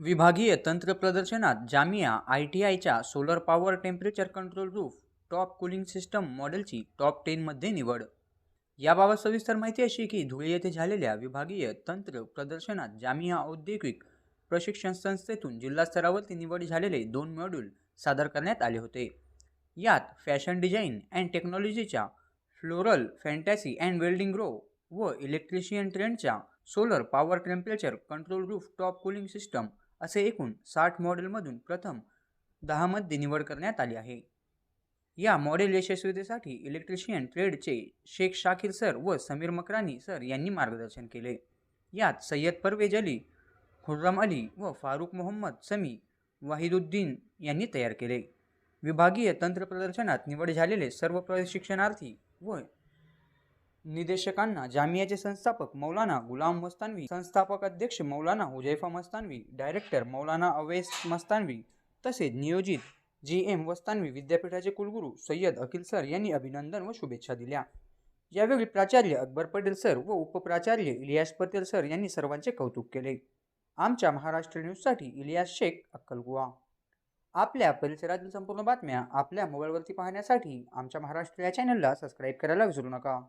विभागीय तंत्र प्रदर्शनात जामिया आय टी आयच्या solar power temperature control roof top cooling system मॉडेलची टॉप टेनमध्ये निवड. याबाबत सविस्तर माहिती अशी की धुळे येथे झालेल्या विभागीय तंत्र प्रदर्शनात जामिया औद्योगिक प्रशिक्षण संस्थेतून जिल्हा स्तरावरती निवड झालेले दोन मॉड्यूल सादर करण्यात आले होते. यात फॅशन डिझाईन अँड टेक्नॉलॉजीच्या फ्लोरल फॅन्टॅसी अँड वेल्डिंग रो व electrician ट्रेंडच्या solar power temperature control roof top cooling system असे एकूण साठ मॉडेलमधून प्रथम दहामध्ये निवड करण्यात आली आहे. या मॉडेल यशस्वीतेसाठी इलेक्ट्रिशियन ट्रेडचे शेख शाकिर सर व समीर मकरानी सर यांनी मार्गदर्शन केले. यात सय्यद परवेज अली खुर्रम अली व फारूक मोहम्मद समी वाहिदुद्दीन यांनी तयार केले. विभागीय तंत्र प्रदर्शनात निवड झालेले सर्व प्रशिक्षणार्थी व निदेशकांना जामियाचे संस्थापक मौलाना गुलाम मस्तानवी संस्थापक अध्यक्ष मौलाना हुजैफा मस्तानवी डायरेक्टर मौलाना अवैस मस्तानवी तसेच नियोजित जी एम वस्तानवी विद्यापीठाचे कुलगुरू सय्यद अखिल सर यांनी अभिनंदन व शुभेच्छा दिल्या. यावेळी प्राचार्य अकबर पटेल सर व उपप्राचार्य इलियास पटेल सर यांनी सर्वांचे कौतुक केले. आमच्या महाराष्ट्र न्यूजसाठी इलियास शेख अक्कलगुवा. आपल्या परिसरातील संपूर्ण बातम्या आपल्या मोबाईलवरती पाहण्यासाठी आमच्या महाराष्ट्र या चॅनलला सबस्क्राईब करायला विसरू नका.